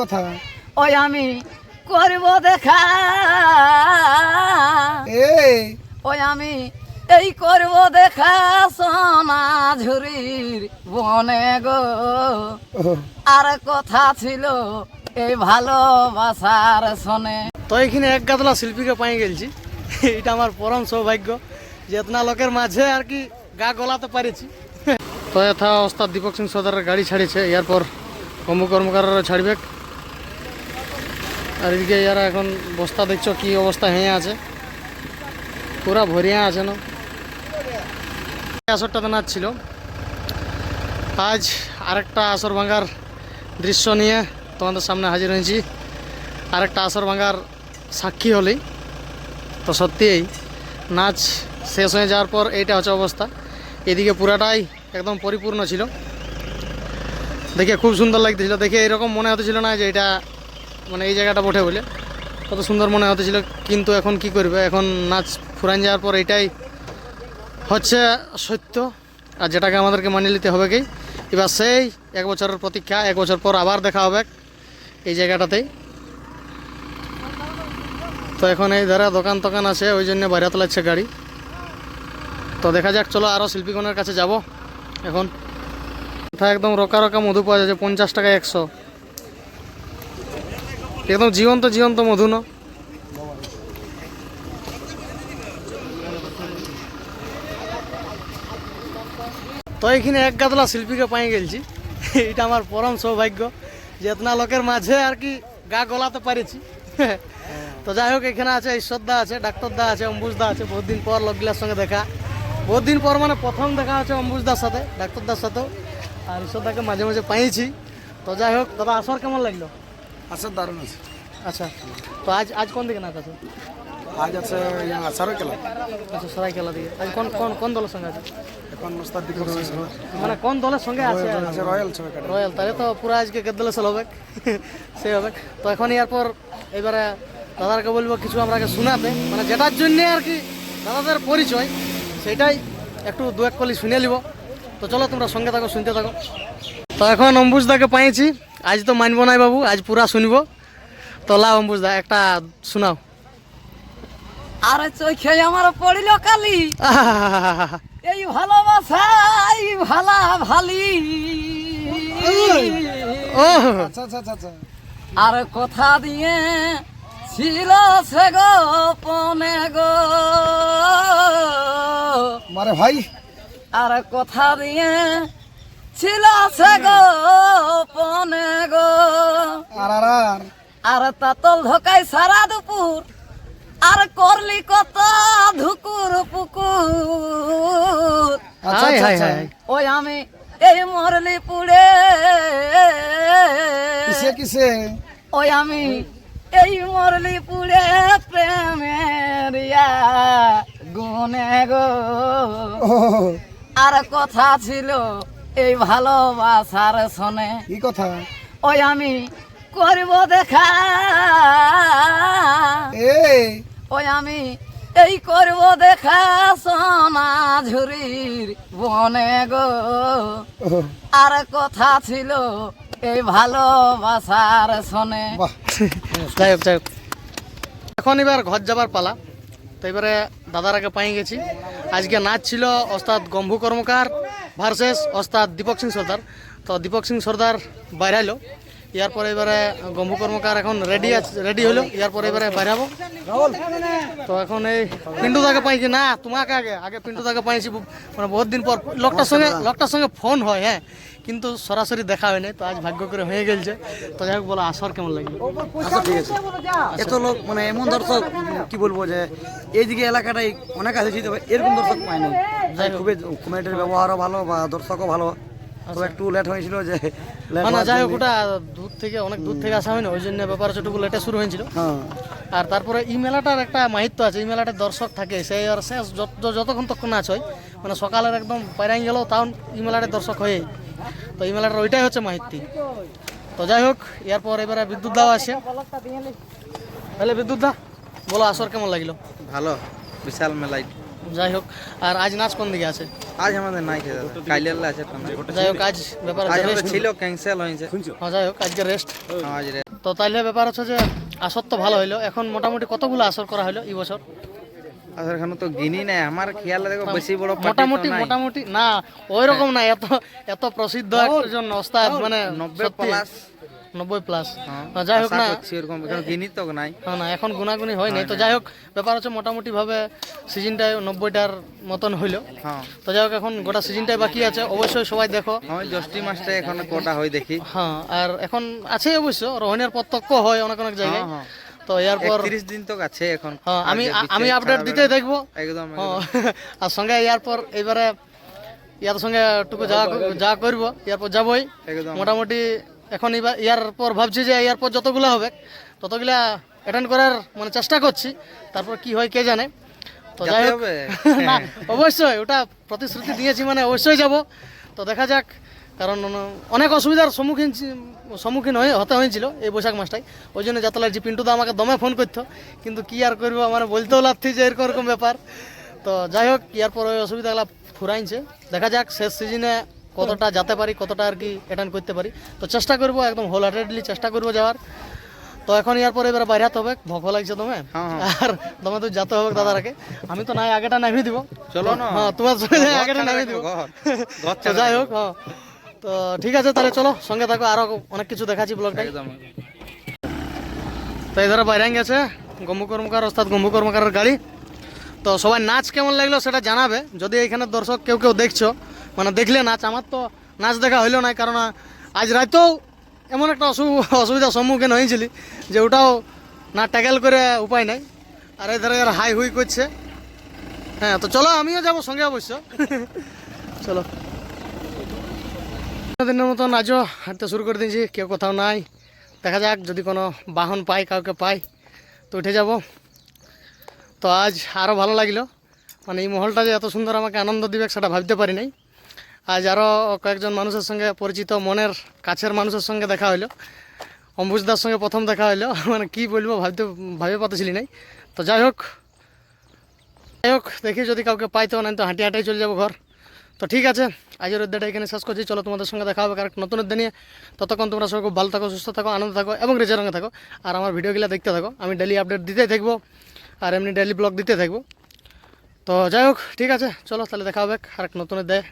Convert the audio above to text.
কথা। ওই আমি করব দেখা। এই ওই আমি এই করব দেখা সোনা ঝুরির বনে গো। আর কথা ছিল এই ভালোবাসার শোনে। তো এখানে এক গাদলা শিল্পীকে পাই গেলছি। এটা আমার পরম সৌভাগ্য যে এতনা লোকের মাঝে আর কি গা গলাতে পারেছি। তো এথা ওস্তাদ দীপক সিং সর্দারের গাড়ি ছাড়িছে। এরপর কম্বু কর্মকাররা ছাড়বে। আর এদিকে ইয়ারা এখন বস্তা দেখছ কি অবস্থা, হয়ে আছে। পুরা ভরিয়া আছে না। আসরটাতে নাচ ছিল আজ আরেকটা আসর ভাঙার দৃশ্য নিয়ে তোমাদের সামনে হাজির হয়েছি। আরেকটা আসর ভাঙার সাক্ষী হলেই তো সত্যিই নাচ শেষ হয়ে যাওয়ার পর এইটা হচ্ছে অবস্থা। এদিকে পুরাটাই একদম পরিপূর্ণ ছিল। দেখে খুব সুন্দর লাগতেছিল। দেখে এরকম মনে হতেছিল না যে এটা মানে এই জায়গাটা বটে বলে। কত সুন্দর মনে হতেছিল, কিন্তু এখন কি করবে? এখন নাচ ফুরান যাওয়ার পর এটাই হচ্ছে সত্য। আর যেটাকে আমাদেরকে মানিয়ে নিতে হবে কি? এবার সেই এক বছরের প্রতীক্ষা, এক বছর পর আবার দেখা হবে এই জায়গাটাতেই। তো এখন এই ধারে দোকান টোকান আছে, ওই জন্য বাইরে তোলাচ্ছে গাড়ি। তো দেখা যাক, চলো আরও শিল্পীগণের কাছে যাব। এখন। একদম রকা রকা মধু পাওয়া যাচ্ছে পঞ্চাশ টাকা একশো। একদম জীবন্ত জীবন্ত মধু না তো এইখানে এক গাদলা শিল্পীকে পাই গেলছি। এটা আমার পরম সৌভাগ্য যে এতনা লোকের মাঝে আর কি গা গলাতে পারেছি। তো যাই হোক, এখানে আছে ঈশ্বরদা আছে, ডাক্তারদা আছে, অম্বুজদা আছে, বহুত দিন পর লোকগুলার সঙ্গে দেখা। বহুত দিন পর মানে প্রথম দেখা হচ্ছে অম্বুজদার সাথে, ডাক্তারদার সাথেও। আর ঈশ্বরদাকে মাঝে মাঝে পাইছি তো যাই হোক, দাদা, আসর কেমন লাগল? আচ্ছা দারুণ আছে। আচ্ছা তো আজ আজ কোন দিকে নাচ আছে? আজ আছে আসারও খেলা আচ্ছা সরাই খেলা দিকে। আজ কোন কোন কোন দলের সঙ্গে আছে? এখন ওস্তাদ দীপক সিং মানে কোন দলের সঙ্গে আছে? আছে রয়্যাল রয়্যাল তাহলে তো পুরো আজকে কেদলে সেল হবে। সেই হবে। তো এখন এরপর এবারে দাদারকে বলব কিছু আমরাকে শোনাতে। মানে যেটার জন্যে আর কি দাদাদের পরিচয় সেটাই একটু দু এক কলি শুনে নিব। তো চলো তোমরা সঙ্গে থাকো শুনতে থাকো। তো এখন অম্বুজদাকে পাইছি। আজ তো মানবো নাই বাবু আজ পুরা শুনব। তো লাও অম্বুজদা একটা শোনাও। আর চোখে আমার পড়িল কালি। এই ভালোবাসা এই ভালা। ভালি ও আচ্ছা আচ্ছা আচ্ছা আচ্ছা। আর কথা দিয়ে ছিল সে গোপনে গো। মারে ভাই। আর কথা দিয়ে ছিল সে গোপনে গো। আর আর আর। আর তাতল ধকাই সারা দুপুর আর করলি কত ধুকুর পুকুর। আচ্ছা আচ্ছা আচ্ছা। ওই আমি এই মরলি পুড়ে। কিসে কিসে? ওই আমি এই মরলি পুড়ে প্রেমের গুনে গো। আর কথা ছিল এই ভালোবাসার শোনে। কি কথা? ওই আমি করব দেখা। এই ওই আমি এই করব দেখা সোনা ঝুরির বনে গো। আর কথা ছিল এই ভালোবাসার শোনে। বাহ। যাই হোক যাই হোক এখন এবার ঘর যাবার পালা। তো এবারে দাদার আগে পাই গেছি। আজকে নাচ ছিল ওস্তাদ গম্ভু কর্মকার। ভার্সেস ওস্তাদ দীপক সিং সর্দার। তো দীপক সিং সর্দার বাইরাইলো ইয়ার পরে এবারে গম্ভু কর্মকার এখন রেডি আছে রেডি হলো। ইয়ার পরে এবারে বাইরাবো তো এখন এই পিন্টু দাকে পাইছি। না তোমাকে আগে আগে পিন্টু দাকে পাইছি। মানে বহুত দিন পর লোকটার সঙ্গে লোকটার সঙ্গে ফোন হয় হ্যাঁ। কিন্তু সরাসরি দেখা হয় নাই তো আজ ভাগ্য করে হয়ে গেছে তো যাই হোক বলো আসর কেমন লাগল? আচ্ছা ঠিক আছে। এত লোক মানে এমন দর্শক কি বলব যে এইদিকে এলাকাটাই অনেক আছে তবে এরকম দর্শক যাই খুবই কমেডির ব্যবহারও ভালো বা দর্শকও ভালো। তো একটু লেট হয়েছিল যে মানে যাই হোক ওটা দূর থেকে অনেক দূর থেকে আসা হয় না ওই জন্য ব্যাপার ছোটগুলো লেটে শুরু হয়েছিল। হ্যাঁ। আর তারপরে এই মেলাটার একটা মাহিত্য আছে এই মেলাটার দর্শক থাকে সেই আর শেষ যত- যতক্ষণ তখন নাচ হয় মানে সকালের একদম পাইরাই গেল তাও এই মেলাটার দর্শক হয়ে। তো এই মেলাটার ওইটাই হচ্ছে মাহিত্যি তো যাই হোক এরপর এবারে বিদ্যুৎ দাও আসে। তাহলে বিদ্যুৎ দা বলো আসর কেমন লাগল? ভালো বিশাল মেলাই যাই হোক আর আজ নাচ কোন দিকে আছে? আজ আমাদের নাই দাদা। কাইলের আছে যাই হোক আজ ব্যাপার আজ ছিল ক্যান্সেল হয়েছে। যাই হোক আজকে রেস্ট আজ তো তাইলে ব্যাপার হচ্ছে যে আসর তো ভালো হইল। এখন মোটামুটি কতগুলো আসর করা হলো এই বছর? আর এখানে তো গিনি নাই আমার খেয়ালে দেখো বেশি বড় মোটামুটি মোটামুটি না ওই রকম না এত এত প্রসিদ্ধ একজন ওস্তাদ মানে নব্বই সত্যি। প্লাস নব্বই প্লাস হ্যাঁ, যাই হোক না। ওরকম গিনি তো নাই। হ্যাঁ না এখন গুনাগুনি হয় নাই। তো যাই হোক ব্যাপার হচ্ছে মোটামুটি ভাবে সিজনটায় নব্বইটার মতন হইল। হ্যাঁ। তো যাই হোক এখন গোটা সিজনটাই বাকি আছে। অবশ্যই সবাই দেখো। জ্যৈষ্ঠী মাসটা এখন কটা হয় দেখি। হ্যাঁ আর এখন আছে অবশ্য। রোহিণীর প্রত্যক্ষ হয় অনেক অনেক জায়গায়। হ্যাঁ, হ্যাঁ। তো এরপর একত্রিশ দিন তো আছে এখন। হ্যাঁ আমি আমি আপডেট দিতে। দেখব। একদম হ্যাঁ, আর সঙ্গে এরপর এবারে ইয়ার সঙ্গে টুকু যা যা করব এরপর যাবই। মোটামুটি এখন এবার ইয়ার পর ভাবছি যে ইয়ার পর যতগুলো হবে ততগুলা অ্যাটেন্ড করার মানে চেষ্টা করছি। তারপর কি হয় কে জানে। তো যাই হোক না অবশ্যই ওটা প্রতিশ্রুতি দিয়েছি মানে অবশ্যই যাব। তো দেখা যাক কারণ অনেক অসুবিধার সম্মুখীন সম্মুখীন হয়ে হতে হয়েছিল এই বৈশাখ মাসটাই ওই জন্য যাতে লাগছে পিন্টুদা আমাকে দমে ফোন করতো। কিন্তু কি আর করব মানে বলতেও লাগছি যে এরকম এরকম ব্যাপার। তো যাই হোক ইয়ার পর ওই অসুবিধাগুলো ফুরাইছে। দেখা যাক শেষ সিজনে কতটা যেতে পারি কতটা আর কি অ্যাটেন্ড করতে পারি। তো চেষ্টা করব একদম হোল হার্টেডলি চেষ্টা করব যাওয়ার। তো এখন ইয়ার পরে এবার বাইরে হবে ভোক লাগছে দমে হ্যাঁ, আর তোমার তো যেতে হবে দাদারাকে আমি তো নাই আগেটা নামিয়ে দিব। চলো না। হ্যাঁ তোমার সঙ্গে আগেটা নামিয়ে দিব। যাই হোক হ্যাঁ। তো ঠিক আছে তাহলে চলো সঙ্গে থাকো আরও অনেক কিছু দেখাচ্ছি একদম তো ধরো বাইরে গেছে গম্বু কর্মকার অর্থাৎ গম্বু কর্মকারের গাড়ি। তো সবাই নাচ কেমন লাগল সেটা জানাবে। যদি এখানে দর্শক কেউ কেউ দেখছ মানে দেখলে নাচ, আমার তো নাচ দেখা হইল না কারণ আজ রাতেও এমন একটা অসু- অসুবিধার সম্মুখীন হয়েছিলি যে ওটাও না ট্যাকেল করে উপায় নাই। আর এধারে আর হাই হুই করছে। হ্যাঁ তো চলো, আমিও যাব, সঙ্গে অবশ্য। চলো। দিনের মতন আজও হাঁটতে শুরু করে দিয়েছি, কেউ কোথাও নাই। দেখা যাক, যদি কোনো বাহন পাই কাউকে পাই তো উঠে যাব। তো আজ আরও ভালো লাগল। মানে এই মহলটা যে এত সুন্দর আমাকে আনন্দ দিবে, সেটা ভাবতে পারি নাই। আজ আরও কয়েকজন মানুষের সঙ্গে পরিচিত মনের কাছের মানুষের সঙ্গে দেখা হলো অম্বুজদার সঙ্গে প্রথম দেখা হলো মানে কি বলব, ভাবতে, ভাবে পাতেছিলি নাই। তো যাই হোক যাই হোক, দেখি যদি কাউকে পাই তো নাই তো হাঁটি হাঁটাই চলে যাব ঘর। তো ঠিক আছে আজের অধ্যায়টা এখানে শেষ করছি। চলো তোমাদের সঙ্গে দেখা হবে কারণ নতুন অধ্যায় নিয়ে। ততক্ষণ তোমরা সবাই খুব ভালো থাকো, সুস্থ থাকো, আনন্দ থাকো এবং রেজে রঙে থাকো। আর আমার ভিডিওগুলো দেখতে থাকো। আমি ডেলি আপডেট দিতে থাকব আর এমনি ডেলি ব্লগ দিতে থাকব। তো যাই হোক, ঠিক আছে, চলো তাহলে দেখা হবে আর এক নতুন অধ্যায়।